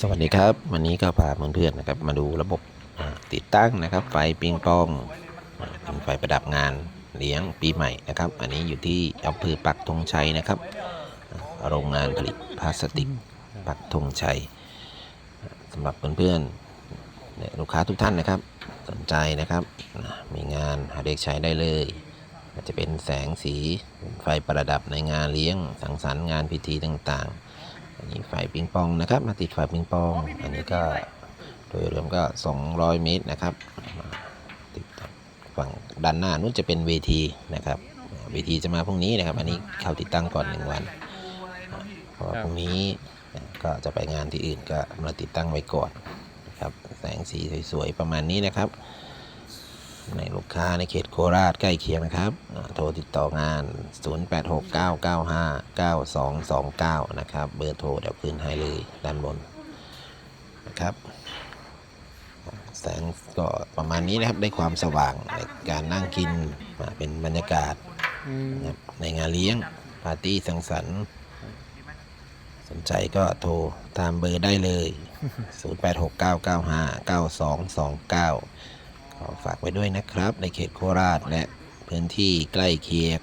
สวัสดีครับ วันนี้ก็พาเพื่อนๆนะครับ มาดูระบบติดตั้งนะครับ ไฟปิงปองเป็นไฟประดับงานเลี้ยงปีใหม่นะครับ อันนี้อยู่ที่อำเภอปักธงชัยนะครับ โรงงานผลิตพลาสติกปักธงชัยอ่าสำหรับเพื่อนๆเนี่ยลูกค้าทุกท่านนะครับ สนใจนะครับ มีงานหาเด็กใช้ได้เลยอาจจะเป็นแสงสีไฟประดับในงานเลี้ยงสังสรรค์งานพิธีต่างๆ อันนี้ไฟปิงปองนะครับ มาติดไฟปิงปอง อันนี้ก็โดยรวมก็ 200 เมตรนะครับติดฝั่งด้านหน้านู้นจะเป็นเวทีนะครับเวทีจะมาพรุ่งนี้นะครับ อันนี้เข้าติดตั้งก่อนหนึ่งวันเพราะว่าพรุ่งนี้ก็จะไปงานที่อื่นก็มาติดตั้งไว้ก่อนนะครับแสงสีสวยๆประมาณนี้นะครับ ในลูกค้าในเขตโคราชใกล้เคียงนะครับอ่าโทรติดต่องาน 0869959229 นะครับ เบอร์โทรเดี๋ยวขึ้นให้เลยด้านบนนะครับ แสงก็ประมาณนี้นะครับได้ความสว่างในการนั่งกินมาเป็นบรรยากาศอืมนะครับในงานเลี้ยงปาร์ตี้สังสรรค์ สนใจก็โทรตามเบอร์ได้เลย 0869959229ขอ ฝากไว้ด้วยนะครับ ในเขตโคราชและพื้นที่ใกล้เคียง